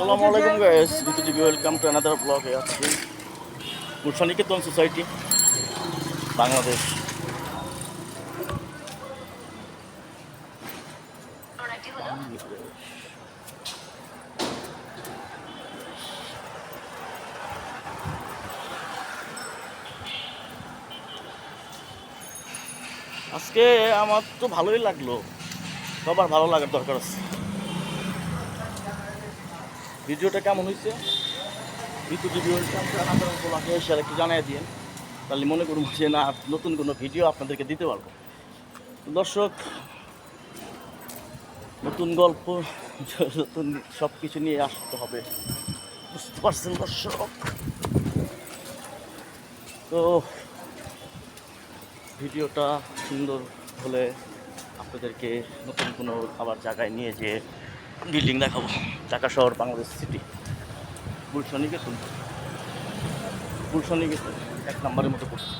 আসসালামু আলাইকুম guys Bitu TV welcome to another vlog আজকে কুরসানিকেতন সোসাইটি বাংলাদেশ আজকে আমার তো ভালোই লাগল। সবার ভালো লাগার দরকার আছে। ভিডিওটা কেমন হয়েছে টিভি ওলাকে এসে একটু জানিয়ে দিন তাহলে মনে করুন যে, না, নতুন কোনো ভিডিও আপনাদেরকে দিতে পারব। দর্শক, নতুন গল্প, নতুন সব কিছু নিয়ে আসতে হবে। বুঝতে পারছেন দর্শক? তো ভিডিওটা সুন্দর হলে আপনাদেরকে নতুন কোনো খাবার জায়গায় নিয়ে যেয়ে বিল্ডিং দেখাবো ঢাকা শহর বাংলাদেশ সিটি গুলশানি গেতুন গুলশানি গেতুন এক নম্বরের মতো পড়ছে